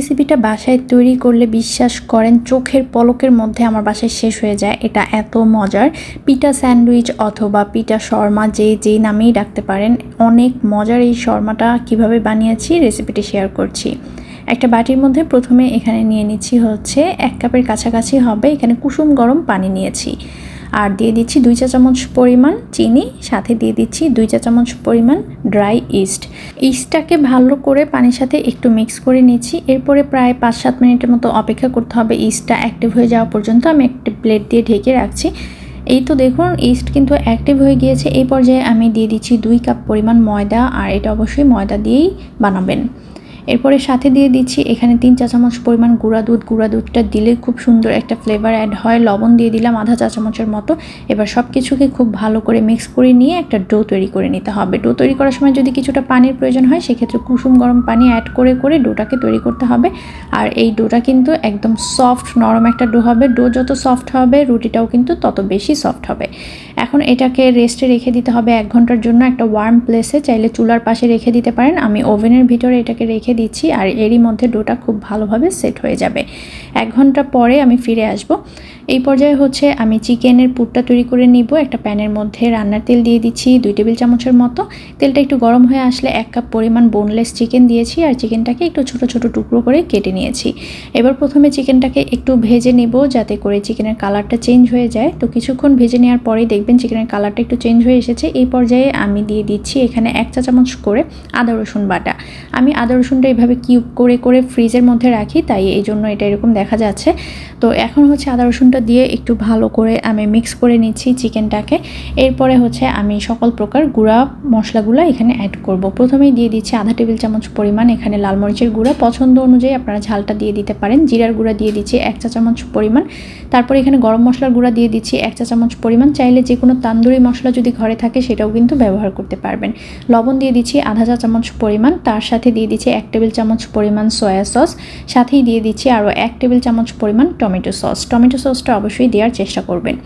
রেসিপিটা বাসায় তৈরি করলে বিশ্বাস করেন চোখের পলকের মধ্যে আমার বাসায় শেষ হয়ে যায়। এটা এত মজার। পিটা স্যান্ডউইচ অথবা পিটা শর্মা যে যেই নামেই ডাকতে পারেন, অনেক মজার এই শর্মাটা কীভাবে বানিয়েছি রেসিপিটি শেয়ার করছি। একটা বাটির মধ্যে প্রথমে এখানে নিয়ে নিচ্ছি হচ্ছে এক কাপের কাছাকাছি হবে, এখানে কুসুম গরম পানি নিয়েছি। আর দিয়ে দিচ্ছি দুই চা চামচ পরিমাণ চিনি, সাথে দিয়ে দিচ্ছি দুই চা চামচ পরিমাণ ড্রাই ইস্ট। ইস্টটাকে ভালো করে পানির সাথে একটু মিক্স করে নিচ্ছি। এরপরে প্রায় পাঁচ সাত মিনিটের মতো অপেক্ষা করতে হবে। ইস্টটা অ্যাক্টিভ হয়ে যাওয়া পর্যন্ত আমি একটি প্লেট দিয়ে ঢেকে রাখছি। এই তো দেখুন, ইস্ট কিন্তু অ্যাক্টিভ হয়ে গিয়েছে। এই পর্যায়ে আমি দিয়ে দিচ্ছি দুই কাপ পরিমাণ ময়দা, আর এটা অবশ্যই ময়দা দিয়েই বানাবেন। এরপরে সাথে দিয়ে দিচ্ছি এখানে তিন চা চামচ পরিমাণ গুঁড়া দুধ। গুঁড়া দুধটা দিলে খুব সুন্দর একটা ফ্লেভার অ্যাড হয়। লবণ দিয়ে দিলাম আধা চা চামচের মতো। এবার সব কিছুকে খুব ভালো করে মিক্স করে নিয়ে একটা ডো তৈরি করে নিতে হবে। ডো তৈরি করার সময় যদি কিছুটা পানির প্রয়োজন হয়, সেক্ষেত্রে কুসুম গরম পানি অ্যাড করে করে ডোটাকে তৈরি করতে হবে। আর এই ডোটা কিন্তু একদম সফট নরম একটা ডো হবে। ডো যত সফট হবে, রুটিটাও কিন্তু তত বেশি সফট হবে। এখন এটাকে রেস্টে রেখে দিতে হবে এক ঘণ্টার জন্য একটা ওয়ার্ম প্লেসে চাইলে চুলার পাশে রেখে দিতে পারেন। আমি ওভেনের ভিতরে এটাকে রেখে দিচ্ছি আর এরই মধ্যে ডোটা খুব ভালোভাবে সেট হয়ে যাবে। এক ঘণ্টা পরে আমি ফিরে আসব। এই পর্যায়ে হচ্ছে আমি চিকেনের পুরটা তৈরি করে নিব, একটা প্যানের মধ্যে রান্নার তেল দিয়ে দিচ্ছি দুই টেবিল চামচের মতো। তেলটা একটু গরম হয়ে আসলে এক কাপ পরিমাণ বোনলেস চিকেন দিয়েছি আর চিকেনটাকে একটু ছোট ছোট টুকরো করে কেটে নিয়েছি। এবার প্রথমে চিকেনটাকে একটু ভেজে নেব যাতে করে চিকেনের কালারটা চেঞ্জ হয়ে যায়। তো কিছুক্ষণ ভেজে নেওয়ার পরেই দেখবেন চিকেনের কালারটা একটু চেঞ্জ হয়ে এসেছে। এই পর্যায়ে আমি দিয়ে দিচ্ছি এখানে এক চা চামচ করে আদা রসুন বাটা। আমি আদা রসুনটা এভাবে কিউব করে করে ফ্রিজের মধ্যে রাখি, তাই এই জন্য এটা এরকম দেখা যাচ্ছে। তো এখন হচ্ছে আদা রসুনটা দিয়ে একটু ভালো করে আমি মিক্স করে নিচ্ছি চিকেনটাকে। এরপরে হচ্ছে আমি সকল প্রকার গুঁড়া মশলাগুলো এখানে অ্যাড করব। প্রথমেই দিয়ে দিচ্ছি আধা টেবিল চামচ পরিমাণ এখানে লাল মরিচের গুঁড়া। পছন্দ অনুযায়ী আপনারা ঝালটা দিয়ে দিতে পারেন। জিরার গুঁড়া দিয়ে দিচ্ছি এক চা চামচ পরিমাণ। তারপর এখানে গরম মশলার গুঁড়া দিয়ে দিচ্ছি এক চা চামচ পরিমাণ। চাইলে যে কোনো তান্দুরি মশলা যদি ঘরে থাকে সেটাও কিন্তু ব্যবহার করতে পারবেন। লবণ দিয়ে দিচ্ছি আধা চা চামচ পরিমাণ। তার সাথে দিয়ে দিচ্ছি এক টেবিল চামচ পরিমাণ সয়া সস। সাথেই দিয়ে দিচ্ছি আরও এক টেবিল চামচ পরিমাণ টমেটো সস। টমেটো সসটা অবশ্যই দেওয়ার চেষ্টা করবেন।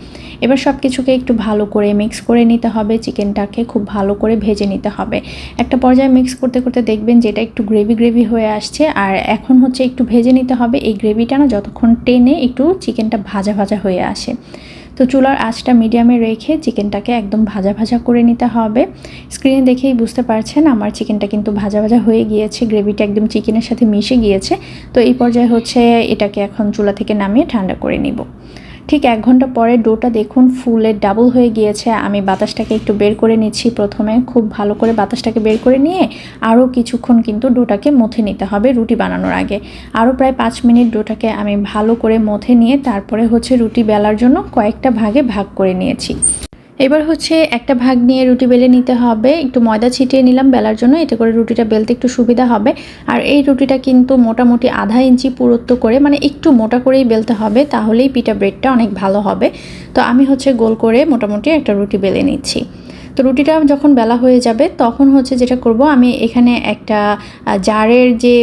এবার সব কিছুকে একটু ভালো করে মিক্স করে নিতে হবে। চিকেনটাকে খুব ভালো করে ভেজে নিতে হবে। একটা পর্যায়ে মিক্স করতে করতে দেখবেন যেটা একটু গ্রেভি গ্রেভি হয়ে আসছে। আর এখন হচ্ছে একটু ভেজে নিতে হবে। এই গ্রেভিটা না যতক্ষণ টেনে একটু চিকেনটা ভাজা ভাজা হয়ে আসে। তো চুলার আঁচটা মিডিয়ামে রেখে চিকেনটাকে একদম ভাজা ভাজা করে নিতে হবে। স্ক্রিনে দেখেই বুঝতে পারছেন, আমার চিকেনটা কিন্তু ভাজা ভাজা হয়ে গিয়েছে গ্রেভিটা একদম চিকেনের সাথে মিশে গিয়েছে। তো এই পর্যায়ে হচ্ছে এটাকে এখন চুলা থেকে নামিয়ে ঠান্ডা করে নিব। ঠিক এক ঘণ্টা পরে ডোটা দেখুন ফুলে ডাবল হয়ে গিয়েছে। আমি বাতাসটাকে একটু বের করে নিচ্ছি প্রথমে। খুব ভালো করে বাতাসটাকে বের করে নিয়ে আরও কিছুক্ষণ কিন্তু ডোটাকে মথে নিতে হবে রুটি বানানোর আগে। আরও প্রায় পাঁচ মিনিট ডোটাকে আমি ভালো করে মথে নিয়ে তারপরে হচ্ছে রুটি বেলার জন্য কয়েকটা ভাগে ভাগ করে নিয়েছি। এবার হচ্ছে একটা ভাগ নিয়ে রুটি বেলে নিতে হবে। একটু ময়দা ছিটিয়ে নিলাম বেলার জন্য, এতে করে রুটিটা বেলতে একটু সুবিধা হবে। আর এই রুটিটা কিন্তু মোটামুটি আধা ইঞ্চি পুরুত্ব করে মানে একটু মোটা করেই বেলতে হবে, তাহলেই পিঠা ব্রেডটা অনেক ভালো হবে। তো আমি হচ্ছে গোল করে মোটামুটি একটা রুটি বেলে নিচ্ছি। তো রুটিটা যখন বেলা হয়ে যাবে, তখন হচ্ছে যেটা করব, আমি এখানে একটা জারের যে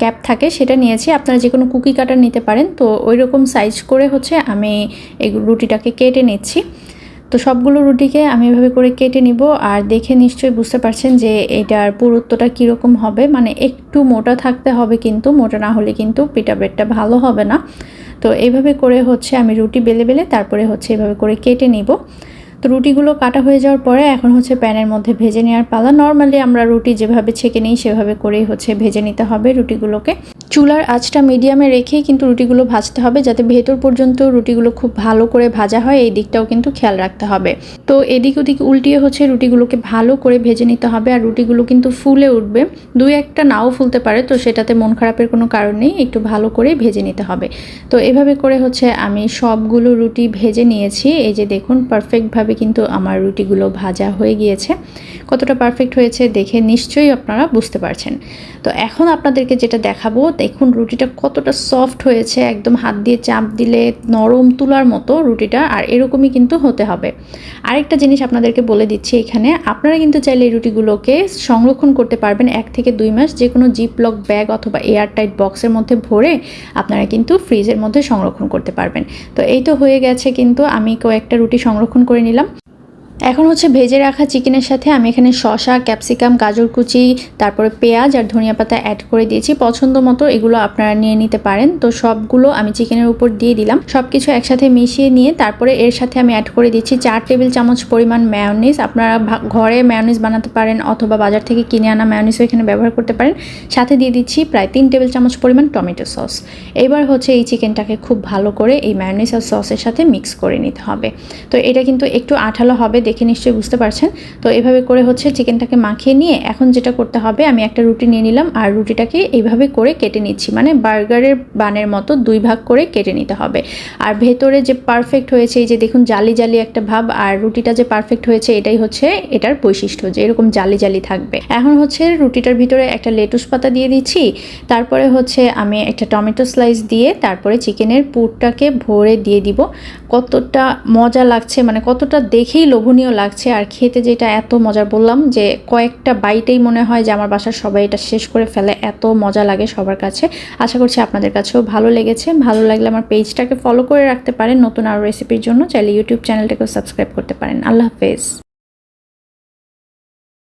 ক্যাপ থাকে, সেটা নিয়েছি। আপনারা যে কোনো কুকি কাটার নিতে পারেন, তো ওই রকম সাইজ করে হচ্ছে আমি এই রুটিটাকে কেটে নিচ্ছি। তো সবগুলো রুটিকে আমি এভাবে করে কেটে নিব আর দেখে নিশ্চয়ই বুঝতে পারছেন যে এটার পুরুত্বটা কীরকম হবে। মানে একটু মোটা থাকতে হবে কিন্তু, মোটা না হলে কিন্তু পিঠা ব্রেডটা ভালো হবে না। তো এইভাবে করে হচ্ছে আমি রুটি বেলে বেলে তারপরে হচ্ছে এভাবে করে কেটে নিব। তো রুটিগুলো কাটা হয়ে যাওয়ার পরে এখন হচ্ছে প্যানের মধ্যে ভেজে নেওয়ার পালা। নর্মালি আমরা রুটি যেভাবে ছেঁকে নিই সেভাবে করেই হচ্ছে ভেজে নিতে হবে রুটিগুলোকে। চুলার আঁচটা মিডিয়ামে রেখেই কিন্তু রুটিগুলো ভাজতে হবে যাতে ভেতর পর্যন্ত রুটিগুলো খুব ভালো করে ভাজা হয়, এই দিকটাও কিন্তু খেয়াল রাখতে হবে। তো এদিক ওদিক উল্টিয়ে হচ্ছে রুটিগুলোকে ভালো করে ভেজে নিতে হবে আর রুটিগুলো কিন্তু ফুলে উঠবে। দুই একটা নাও ফুলতে পারে, তো সেটাতে মন খারাপের কোনো কারণ নেই, একটু ভালো করে ভেজে নিতে হবে। তো এভাবে করে হচ্ছে আমি সবগুলো রুটি ভেজে নিয়েছি, এই যে দেখুন পারফেক্টভাবে কিন্তু আমার রুটিগুলো ভাজা হয়ে গিয়েছে। কতটা পারফেক্ট হয়েছে দেখে নিশ্চয়ই আপনারা বুঝতে পারছেন। তো এখন আপনাদেরকে যেটা দেখাবো দেখুন, রুটিটা কতটা সফট হয়েছে, একদম হাত দিয়ে চাপ দিলে নরম তুলার মতো রুটিটা, আর এরকমই কিন্তু হতে হবে। আরেকটা জিনিস আপনাদেরকে বলে দিচ্ছি এখানে, আপনারা কিন্তু চাইলে এই রুটিগুলোকে সংরক্ষণ করতে পারবেন এক থেকে দুই মাস যে কোনো জিপলক ব্যাগ অথবা এয়ার টাইট বক্সের মধ্যে ভরে আপনারা কিন্তু ফ্রিজের মধ্যে সংরক্ষণ করতে পারবেন। তো এই তো হয়ে গেছে কিন্তু, আমি কয়েকটা রুটি সংরক্ষণ করে নিলাম। এখন হচ্ছে ভেজে রাখা চিকেনের সাথে আমি এখানে শসা, ক্যাপসিকাম, গাজর কুচি, তারপরে পেঁয়াজ আর ধনিয়া পাতা অ্যাড করে দিয়েছি। পছন্দ মতো এগুলো আপনারা নিয়ে নিতে পারেন। তো সবগুলো আমি চিকেনের উপর দিয়ে দিলাম। সব কিছু একসাথে মিশিয়ে নিয়ে তারপরে এর সাথে আমি অ্যাড করে দিচ্ছি চার টেবিল চামচ পরিমাণ ম্যায়োনিজ আপনারা ঘরে ম্যায়োনিজ বানাতে পারেন অথবা বাজার থেকে কিনে আনা ম্যায়োনিজও এখানে ব্যবহার করতে পারেন। সাথে দিয়ে দিচ্ছি প্রায় তিন টেবিল চামচ পরিমাণ টমেটো সস এবার হচ্ছে এই চিকেনটাকে খুব ভালো করে এই ম্যায়োনিজ আর সসের সাথে মিক্স করে নিতে হবে। তো এটা কিন্তু একটু আঠালো হবে দেখে নিশ্চয়ই বুঝতে পারছেন। তো এভাবে করে হচ্ছে চিকেনটাকে মাখিয়ে নিয়ে এখন যেটা করতে হবে, আমি একটা রুটি নিয়ে নিলাম আর রুটিটাকে এইভাবে করে কেটে নিচ্ছি। মানে বার্গারের বানের মতো দুই ভাগ করে কেটে নিতে হবে। আর ভেতরে যে পারফেক্ট হয়েছে, এই যে দেখুন জালি জালি একটা ভাব, আর রুটিটা যে পারফেক্ট হয়েছে, এটাই হচ্ছে এটার বৈশিষ্ট্য যে এরকম জালি জালি থাকবে। এখন হচ্ছে রুটিটার ভিতরে একটা লেটুস পাতা দিয়ে দিচ্ছি। তারপরে হচ্ছে আমি একটা টমেটো স্লাইস দিয়ে তারপরে চিকেনের পুরটাকে ভরে দিয়ে দিব। কতটা মজা লাগছে মানে কতটা দেখেই লোভনীয় লাগছে। আর খেতে যেটা এত মজার বললাম যে, কয়েকটা বাইটেই মনে হয় যে, আমার বাসার সবাই এটা শেষ করে ফেলে। এত মজা লাগে সবার কাছে। আশা করছি আপনাদের কাছেও ভালো লেগেছে। ভালো লাগলে আমার পেজটাকে ফলো করে রাখতে পারেন। নতুন আরও রেসিপির জন্য চাইলে ইউটিউব চ্যানেলটাকেও সাবস্ক্রাইব করতে পারেন। আল্লাহ হাফেজ।